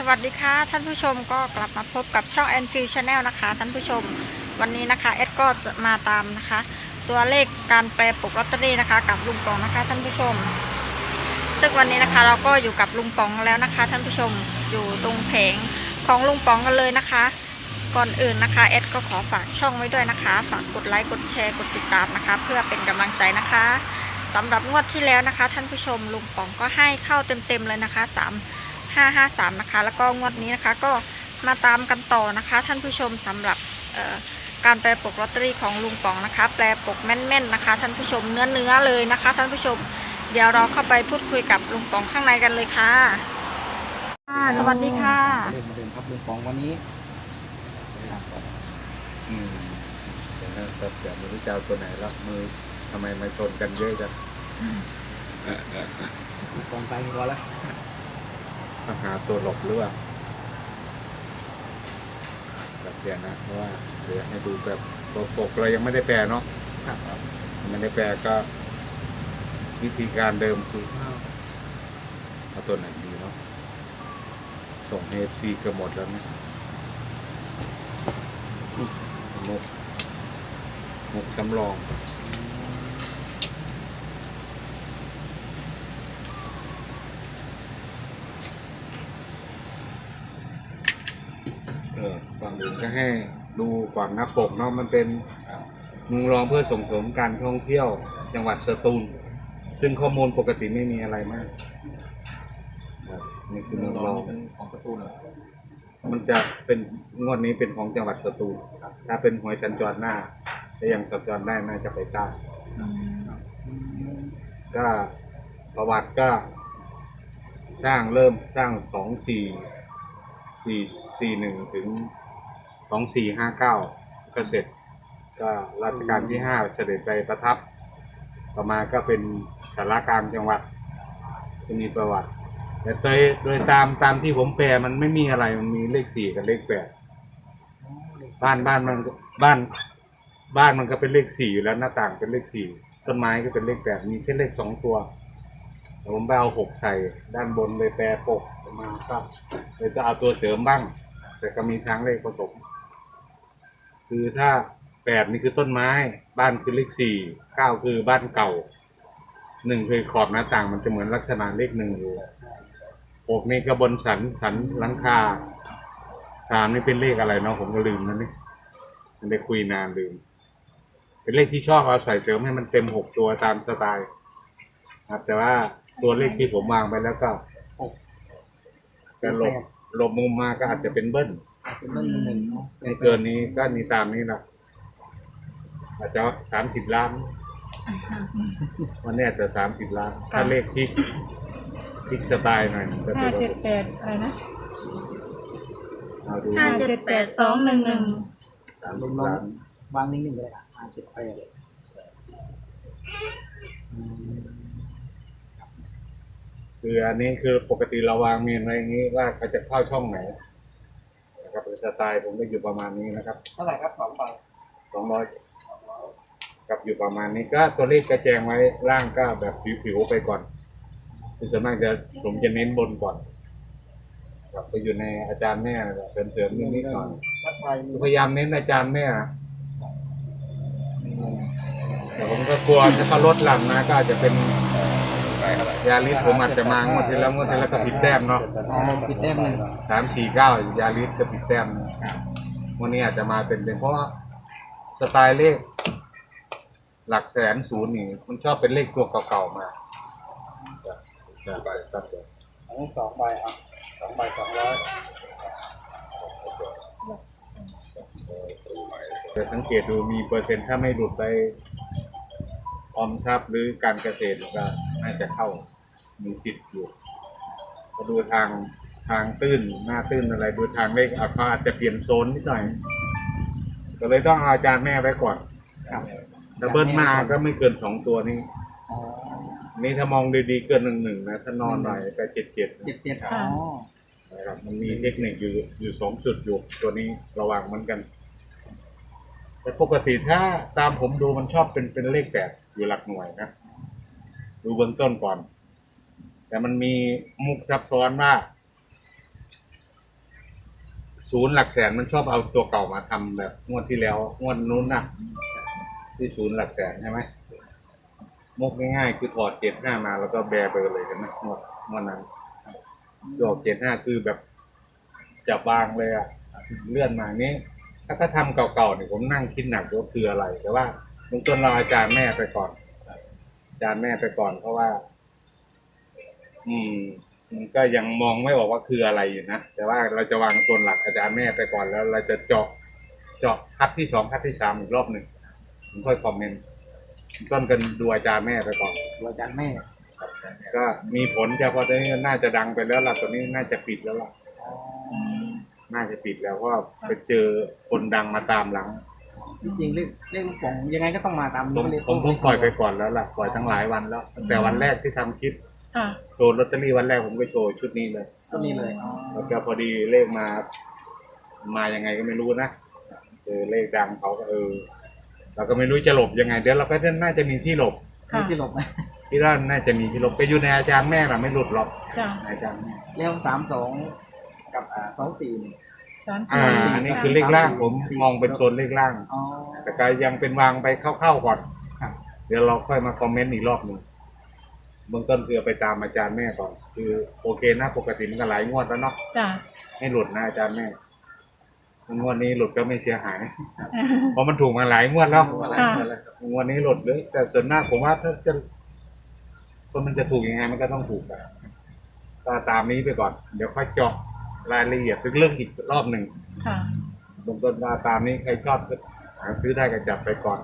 สวัสดีค่ะท่านผู้ชมก็กลับมาพบกับช่อง n f i e l Channel นะคะท่านผู้ชม วันนี้นะคะเอสก็จะมาตามนะคะ ตัวเลขการแปลปกลอตเตอรี่นะคะ กับลุงปองนะคะท่านผู้ชม ซึ่งวันนี้นะคะเราก็อยู่กับลุงปองแล้วนะคะ ท่านผู้ชมอยู่ตรงแผงของลุงปองกันเลยนะคะ ก่อนอื่นนะคะเอสก็ขอฝากช่องไว้ด้วยนะคะฝากกดไลค์กดแชร์กดติดตามนะคะ เพื่อเป็นกำลังใจนะคะสำหรับงวดที่แล้วนะคะ ท่านผู้ชมลุงปองก็ให้เข้าเต็มๆเลยนะคะ3 553 นะคะ แล้วก็งวดนี้นะคะก็มาตามกันต่อนะคะ ท่านผู้ชมสำหรับเอ่อการแปลปกลอตเตอรี่ของลุงป๋องนะคะ แปลปกแม่นๆนะคะ ท่านผู้ชมเนื้อเนื้อๆเลยนะคะ ท่านผู้ชม เดี๋ยวเราเข้าไปพูดคุยกับลุงป๋องข้างในกันเลยค่ะค่ะสวัสดีค่ะเดินมาเดินครับลุงปองวันนี้ครับอืมเดี๋ยวนะครับแต่ไม่รู้จะเอาตัวไหนละมือทำไมมาชนกันเยอะจังลุงปองไปก่อนแล้ว ต้องหาตัวหลบหรือเปล่าแบบเดียวนะเพราะว่าเดี๋ยวให้ดูแบบตัวปกเรายังไม่ได้แปลเนาะครับไม่ได้แปลก็ วิธีการเดิมคือเอาตัวไหนดีเนาะส่งเอฟซีก็หมดแล้วนะมุกมุกสำรอง เออ ก่อนอื่นก็ให้ดูก่อนหน้าปกเนาะมันเป็นมุงรองเพื่อส่งเสริมการท่องเที่ยวจังหวัดสตูล ซึ่งข้อมูลปกติไม่มีอะไรมากครับนี่คือมุงรองของสตูลเหรอมันจะเป็นงวดนี้เป็นของจังหวัดสตูลถ้าเป็นหวยสัญจรหน้าถ้ายังสัญจรได้น่าจะไปใต้ก็ประวัติก็ สร้างเริ่มสร้างสองสี่สี่สี่หนึ่งถึง สองสี่ห้าเก้าก็เสร็จ ก็รัชกาลที่ห้าเสด็จไปประทับ ต่อมาก็เป็นสารกลางจังหวัดจะมีประวัติ แต่โดยโดยตามตามที่ผมแปลมันไม่มีอะไรมันมีเลขสี่กับเลขแปดบ้านบ้านมันบ้านบ้านมันก็เป็นเลขสี่อยู่แล้วหน้าต่างเป็นเลขสี่ต้นไม้ก็เป็นเลขแปดมีแค่เลขสองตัวผมไปเอาหกใส่ด้านบนเลยแปรปกออกมาก็เลยจะเอาตัวเสริมบ้าง แต่ก็มีทางเลขผสม คือถ้าแปดนี่คือต้นไม้ บ้านคือเลขสี่เก้าคือบ้านเก่าหนึ่งคือขอบหน้าต่างมันจะเหมือนลักษณะเลขหนึ่งอยู่หกนี่ก็บนสันสันหลังคาสามนี่เป็นเลขอะไรเนาะผมก็ลืมนะนี่มันได้คุยนานลืม เป็นเลขที่ชอบเอาใส่เสริมให้มันเต็มหกตัวตามสไตล์ครับ แต่ว่าตัวเลขที่ผมวางไปแล้วก็จะหลบหลบมุมมาก็อาจจะเป็นเบิ้ล เป็นต้นหนึ่งเนาะไม่เกินนี้ก็มีตามนี้นะอาจจะสามสิบล้าน วันนี้อาจจะสามสิบล้าน ถ้าเลขพลิกพลิกสไตล์หน่อยก็ห้าถือว่าเจ็ดแปดอะไรนะเอาดูห้าห้าเจ็ดแปดสองหนึ่งหนึ่งสามลุสิงบลองล้านวางนิ่งๆเลยอะห้าเจ็ดแปดอืมคืออันนี้คือปกติเราวางเมนไว้อย่างนี้ว่าเขาจะเข้าช่องไหน นะครับสไตล์ผมก็อยู่ประมาณนี้นะครับเท่าไหร่ครับสองใบสองร้อยกับอยู่ประมาณนี้ก็ตัวเลขกระแจงไว้ล่างก็แบบผิวๆไปก่อนคือส่วนมากจะผมจะเน้นบนก่อนกลับไปอยู่ในอาจารย์แม่เสริมๆนิดๆหน่อยวัดไปมีพยายามเน้นอาจารย์แม่นะแต่ผมก็กลัวถ้าเขาลดหลังนะก็อาจจะเป็น ยาลิสผมอาจจะมางวดที่แล้วงวดที่แล้วก็ผิดแต้มเนาะอ๋อปิดแต้มหนึ่งสามสี่เก้ายาลิสก็ผิดแต้มวันนี้อาจจะมาเป็นเป็นเพราะว่าสไตล์เลข หลักแสนศูนย์นี่มันชอบเป็นเลขตัวเก่าๆมาจะจะครับอันนี้สองใบอะสองใบสองร้อยจะสังเกตดูมีเปอร์เซ็นต์ถ้าไม่หลุดไป ออมทรัพย์หรือการเกษตรก็น่าจะเข้ามีสิทธิ์อยู่ก็ดูทางทางตื้นหน้าตื้นอะไรดูทางเลขอะเขาอาจจะเปลี่ยนโซนนิดหน่อย ก็เลยต้องเอาอาจารย์แม่ไว้ก่อนครับ ดับเบิลมาก็ไม่เกินสองตัวนี้อ๋อนี่ถ้ามองดีๆเกินหนึ่งหนึ่งนะถ้านอนหน่อยไปเจ็ดเจ็ดเจ็ดเจ็ดอ๋อนะครับมันมีเทคนิคอยู่อยู่สองจุดอยู่ตัวนี้ระวังเหมือนกัน แต่ปกติถ้าตามผมดูมันชอบเป็นเป็นเลขแปด อยู่หลักหน่วยนะดูเบื้องต้นก่อน แต่มันมีมุกซับซ้อนว่าศูนย์หลักแสนมันชอบเอาตัวเก่ามาทำแบบงวดที่แล้วงวดนู้นนะที่ศูนย์หลักแสนใช่ไหมมุกง่ายๆคือถอดเจ็ดห้ามาแล้วก็แบร์ไปเลยใช่ไหมงวดงวดนั้นดอกเจ็ดห้าคือแบบจับวางเลยอะเลื่อนมานี้ถ้าก็ทำเก่าๆเนี่ยผมนั่งคิดหนักว่าคืออะไรแต่ว่า เบื้องต้นเราอาจารย์แม่ไปก่อนอาจารย์แม่ไปก่อนเพราะว่า อืม มันก็ยังมองไม่ออกว่าคืออะไรอยู่นะแต่ว่าเราจะวางโซนหลักอาจารย์แม่ไปก่อนแล้ว เราจะเจาะเจาะคัดที่สองคัดที่สามอีกรอบหนึ่งผมค่อยคอมเมนต์ต้นกันดูอาจารย์แม่ไปก่อนดูอาจารย์แม่ ก็มีผลเฉพาะตอนนี้น่าจะดังไปแล้วล่ะตอนนี้น่าจะปิดแล้วล่ะอืมน่าจะปิดแล้วเพราะว่าไปเจอคนดังมาตามหลัง จริงๆเลขเลขลูกโป่งยังไงก็ต้องมาตามผมนี้เลขผมเพิ่งปล่อยไปก่อนแล้วล่ะปล่อยทั้งหลายวันแล้วตั้งแต่วันแรกที่ทำคลิปค่ะ โชว์ลอตเตอรี่วันแรกผมก็โชว์ชุดนี้เลยก็นี่เลยอ๋อแล้วก็พอดีเลขมา มายังไงก็ไม่รู้นะเออเลขดังเขาก็เออเราก็ไม่รู้จะหลบยังไงเดี๋ยวเราก็น่าจะมีที่หลบค่ะมีที่หลบไหมที่ด้านน่าจะมีที่หลบไปอยู่ในอาจารย์แม่เราไม่หลุดหรอกจ้ะในอาจารย์แม่แล้วสามสองกับอ่าสองสี่นี่ สามอ่าสี่อันนี้คือเลขล่างผมมองเป็นโซนเลขล่าง อ๋อ แต่ก็ยังเป็นวางไปเข้าๆก่อนครับ เดี๋ยวเราค่อยมาคอมเมนต์อีกรอบหนึ่งเบื้องต้นคือไปตามอาจารย์แม่ก่อน คือโอเคนะปกติมันก็หลายงวดแล้วเนาะจ้ะให้หลุดนะอาจารย์แม่งวดนี้หลุดก็ไม่เสียหาย เพราะมันถูกมาหลายงวดแล้วอะไรค่ะอะไรครับงวดนี้หลุดเลยแต่ส่วนมากผมว่าถ้าจะคนมันจะถูกยังไงมันก็ต้องถูกอะก็ตามนี้ไปก่อน เดี๋ยวค่อยเจาะ รายละเอียดลึกๆอีกรอบหนึ่งค่ะตรงต้นว่าตามนี้ใครชอบก็หาซื้อได้ก็จับไปก่อน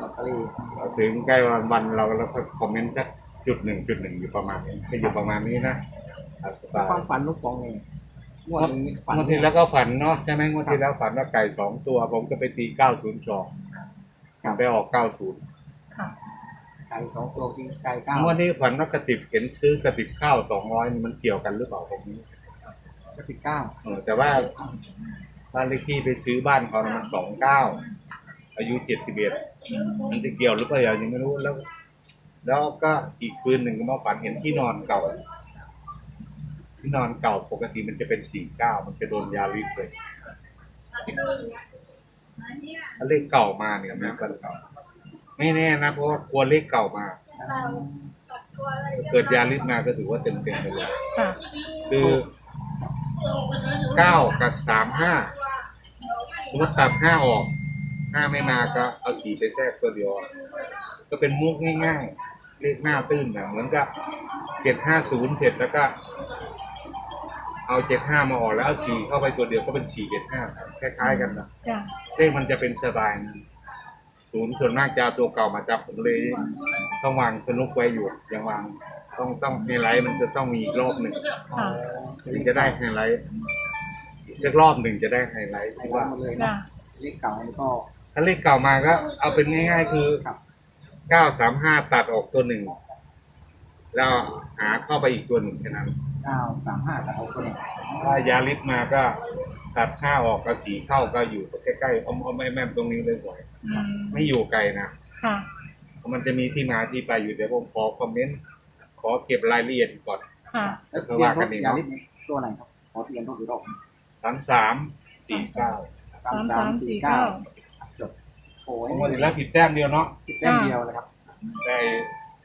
ลอตเตอรี่เราถึงใกล้วันวันเราเราก็คอมเมนต์สักจุดหนึ่งจุดหนึ่งอยู่ประมาณนี้ก็อยู่ประมาณนี้นะตามสไตล์ความฝันลูกโป่งนี่งวดนี้ฝันงวดที่แล้วก็ฝันเนาะใช่ไหมงวดที่แล้วฝันว่าไก่สองตัว ผมก็ไปตีเก้าศูนย์สองไปออกเก้าศูนย์ค่ะ ไก่สองตัวกินไก่เก้างวดนี้ฝันว่ากระติบเห็นซื้อกระติบข้าวสองร้อยมันเกี่ยวกันหรือเปล่าตรงนี้ ก็ติดเก้าเออแต่ว่าบ้านเลขที่ไปซื้อบ้านเขานะมันสองเก้าอายุเจ็ดสิบเอ็ดมันจะเกี่ยวหรือเปล่ายังไม่รู้แล้ว แล้วก็อีกคืนหนึ่งก็มาฝันเห็นที่นอนเก่า ที่นอนเก่าปกติมันจะเป็นสี่เก้ามันจะโดนยาลิสเลยถ้าเลขเก่ามาเนี่ยแม่ก็ไม่แน่นะเพราะว่ากลัวเลขเก่ามา เกิดยาลิสมาก็ถือว่าเต็มเต็มๆไปเลยค่ะ คือ เก้ากับสามห้าสมมติตัดห้าออกห้าไม่มาก็เอาสีไปแทรกตัวเดียวก็เป็นมุกง่ายๆเลขหน้าตื้นนะเหมือนกับเจ็ดห้าศูนย์เสร็จแล้วก็ เอาเจ็ดห้ามาออกแล้วเอาสี่เข้าไปตัวเดียวก็เป็นสี่เจ็ดห้าคล้ายๆกันนะจ้ะเลขมันจะเป็นสไตล์นั้นศูนย์ส่วนมากจะเอาตัวเก่ามาจับผมเลยต้องวางสนุกไว้อยู่ยังวาง ต้องต้องไฮไลท์มันจะต้องมีอีกรอบหนึ่งค่ะถึงจะได้ไฮไลท์อีกสักรอบหนึ่งจะได้ไฮไลท์เพไก่ราะเก้าว่าหมดเลยจ้ะนะเลขเก่านี่ก็ ถ้าเลขเก่ามาก็เอาเป็นง่ายๆคือครับ เก้าสามห้าตัดออกตัวหนึ่ง แล้วหาเข้าไปอีกตัวหนึ่งแค่นั้น เก้าสามห้าแต่เอาคนถ้ายาลิสมาก็ตัดห้าออกก็สีเข้าก็อยู่ใกล้ๆอ้อมๆแม่มๆตรงนี้เลยบ่อยอืมไม่อยู่ไกลนะค่ะเพราะมันจะมีที่มาที่ไปอยู่เดี๋ยวผมขอคอมเมนต์ ขอเก็บรายละเอียดก่อน ค่ะ แล้วก็เทียว่านรกัถนอีกยาเนาะลิสตัวไหนครับ ขอเทียนรถอีกรอบสามสามสี่เก้าสามสามสี่เก้าจดโอ้ยงวดที่แล้วผิดแต้มเดียวเนาะ ติดแต้มเดียวนะครับได้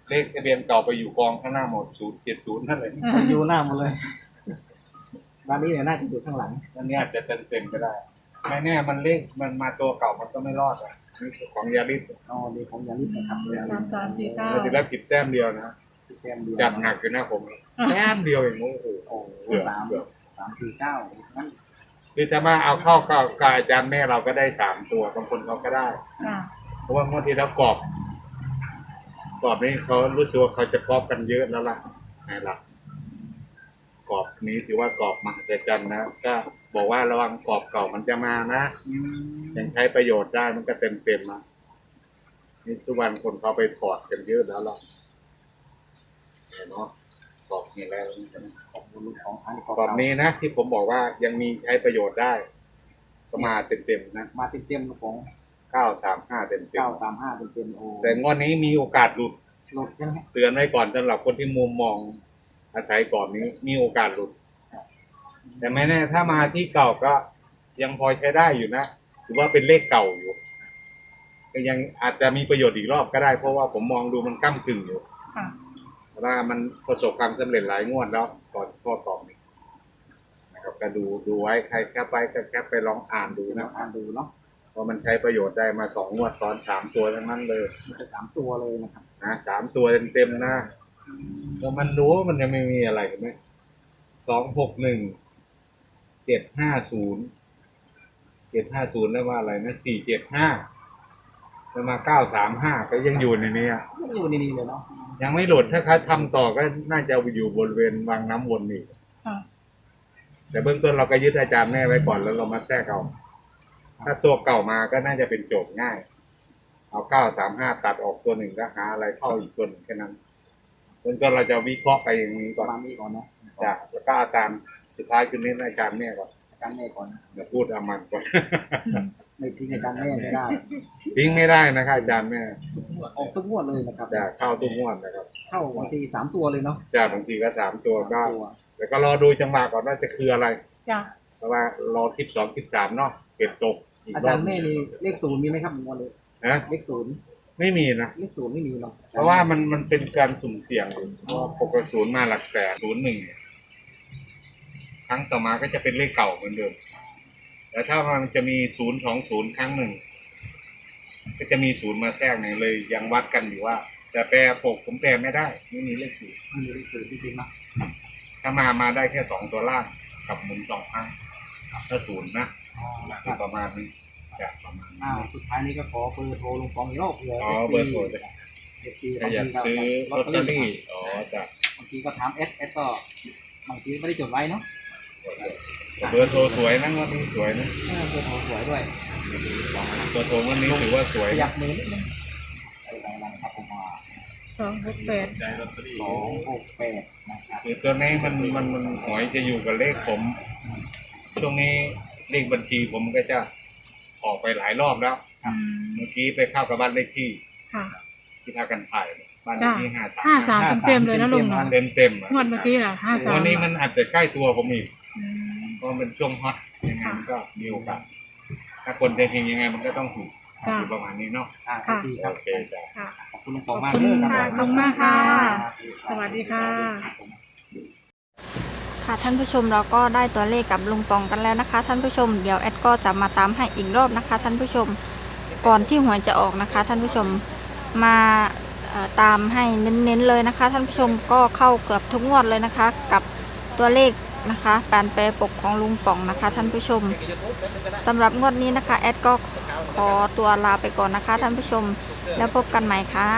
เลขทะเบียนเก่าไปอยู่กองข้างหน้าหมดศูนย์เจ็ดศูนย์นั่นเลยไปอยู่หน้าหมดเลยร้านนี้เนี่ยน่าจะอยู่ข้างหลังอันนี้อาจจะเต็มเต็มๆก็ได้ ไม่แน่มันเลขมันมาตัวเก่ามันก็ไม่รอดอะนี่คือของยาลิสอ๋อดีผมยาลิสนะครับสามสามสี่เก้างวดที่แล้วผิดแต้มเดียวนะติด แต้มเดียวจัดหนักอยู่นะผมแต้มเดียวเองโอ้โหโอ้เกือบสามเกือบสามสี่เก้างั้นคือจะมาเอาเข้ากับกับอาจารย์แม่เราก็ได้สามตัวบางคนเขาก็ได้ ค่ะ เพราะว่างวดที่แล้วกรอบ กรอบนี้เขารู้สึกว่าเขาจะกรอบกันเยอะแล้วล่ะไงล่ะกรอบนี้ถือว่ากรอบมหัศจรรย์นะก็บอกว่าระวังกรอบเก่ามันจะมานะอืมยังใช้ประโยชน์ได้มันก็เต็มเต็มๆนะนี่ทุกวันคนเขาไปถอดกันเยอะแล้วล่ะ เนี่ยเนาะกรอบนี้แล้วของบุญของอันนี้กรอบนี้นะที่ผมบอกว่ายังมีใช้ประโยชน์ได้ก็มาเต็มเต็มๆนะมาเต็มเต็มๆของเก้าสามห้าเต็มเต็เก้ามสามห้าเต็มเต็มๆโอ้แต่งวดนี้มีโอกาสหลุดลดใช่ไหมเตือนไว้ก่อนสำหรับคนที่มุมมองอาศัยกรอบนี้มีโอกาสหลุด แต่ไม่แน่ถ้ามาที่เก่าก็ยังพอใช้ได้อยู่นะถือว่าเป็นเลขเก่าอยู่ก็ยังอาจจะมีประโยชน์อีกรอบก็ได้เพราะว่าผมมองดูมันก้ากึ่งอยู่ค่ะเพราะ ว่ามันประสบความสำเร็จหลายงวดแล้วก่อนข้อตอบนี้นะครับก็ดูดูไว้ใครแคปไปก็แคปไปลองอ่านดูดูนะนะอ่านดูเนาะเพราะมันใช้ประโยชน์ได้มาสองงวดซ้อนสามตัวทั้งนั้นเลยมันจะสามตัวเลยนะครับนะสามตัวเต็มๆนะแล้วมันรู้ว่ามันยังไม่มีอะไรเห็นไหมสองหกหนึ่งเจ็ดห้าศูนย์เจ็ดห้าศูนย์แล้วมาอะไรนะสี่เจ็ดห้าแล้วมาเก้าสามห้าก็ยังอยู่ในนี้อะยังอยู่นี่เลยเนาะ ยังไม่หลุดถ้าเขาทำต่อก็น่าจะอยู่บริเวณวังน้ำวนอีกค่ะ แต่เบื้องต้นเราก็ยึดอาจารย์แม่ไว้ก่อนแล้วเรามาแทรกเอาถ้าตัวเก่ามาก็น่าจะเป็นโจทย์ง่าย เอาเก้าสามห้าตัดออกตัวหนึ่งแล้วหาอะไรเข้าอีกตัวหนึ่งแค่นั้นเบื้องต้นเราจะวิเคราะห์ไปอย่างนี้ปก่อระนมาณนี้ก่อนเนาะจ้ะแล้วก็อาจารย์สุดท้ายคือเน้นอาจารย์แม่ก่อนอาจารย์แม่ก่อนเดี๋ยวพูดอามันก่อนไม่ทิ้งอาจารย์แม่ไม่ได้ทิ้งไม่ได้นะครับอาจารย์แม่ ออกทุกงวดเลยนะครับจะเข้าทุกงวดนะครับเข้าบางทีสามตัวเลยเนาะจะบางทีก็สามตัวก็ตัวแต่ก็รอดูจังหวะก่อนว่าจะคืออะไรจ้ะเพราะว่ารอคลิปสองคลิปสามเนาะเก็บตกอีกอารอจาบรย์แม่นี่เลขศูนย์มีไหมครับงวดเลยนะเลขศูนย์ไม่มีนะเลขศูนย์ไม่มีเนาะเพราะว่ามันมันเป็นการสุ่มเสี่ยงอยู่เพราะว่าปกติศูนย์มาหลักแสนศูนย์หนึ่งเนี่ยครั้งต่อมาก็จะเป็นเลขเก่าเหมือนเดิมแต่ถ้ามันจะมีศูนย์สองศูนย์ครั้งหนึ่ง ก็จะมีศูนย์มาแทรกเนี่ยเลยยังวัดกันอยู่ว่า แต่แปรปกผมแปลไม่ได้ไม่มีเลขศูนย์ไม่มีเลขศูนย์จริงๆเนาะถ้ามามาได้แค่สองตัวล่างกับหมุนสองครั้งถ้าศูนย์นะอ๋อคคือรับประมาณนี้จะประมาณนี้อ้าวสุดท้ายนี้ก็ขอเบอร์โทรลุงปองอีกรอบเผื่ออ๋อเบอร์โทรเอฟซีถ้าอยากซื้อลอตเตอรี่อ๋อจะบางทีก็ถามเอสเอสก็บางทีไม่ได้จดไว้เนาะเบอร์โทรสวยนะวันนี้สวยนะ เออเบอร์โทรสวยด้วย เบอร์โทรวันนี้ถือว่าสวยขยับมือนิดนึงอะไรต่างๆครับผมว่าสองหกแปดสองหกแปดนะครับคือตัวนี้มันมันมันหวยจะอยู่กับเลขผม ช่วงนี้เลขบัญชีผมก็จะออกไปหลายรอบแล้วอืมเมื่อกี้ไปเข้ากับบ้านเลขที่ค่ะที่พากันถ่ายบ้านเลขที่ห้าสามห้าสามเต็มๆเลยนะลุงเนาะเต็มเต็มๆอะงวดเมื่อกี้เหรอห้าสามวันนี้มันอาจจะใกล้ตัวผมอีกอืมเพราะมันเป็นช่วงฮอตยังไงมันก็มีโอกาส ถ้าคนจะเฮงยังไงมันก็ต้องถูกจ้ะ อยู่ประมาณนี้เนาะอ่าค่ะดีครับโอเคจ้ะ ค่ะ ขอบคุณลุงปองมากขอบคุณเลยค่ะรับขอบคุณมากค่ะสวัสดีค่ะ ค่ะท่านผู้ชมเราก็ได้ตัวเลขกับลุงปองกันแล้วนะคะ ท่านผู้ชมเดี๋ยวแอดก็จะมาตามให้อีกรอบนะคะ ท่านผู้ชมก่อนที่หวยจะออกนะคะ ท่านผู้ชมมาเอ่อตามให้เน้นๆเลยนะคะ ท่านผู้ชมก็เข้าเกือบทุกงวดเลยนะคะ กับตัวเลข นะคะ การแปลปกของลุงป่องนะคะ ท่านผู้ชมสำหรับงวดนี้นะคะ แอดก็ขอตัวลาไปก่อนนะคะ ท่านผู้ชมแล้วพบกันใหม่ค่ะ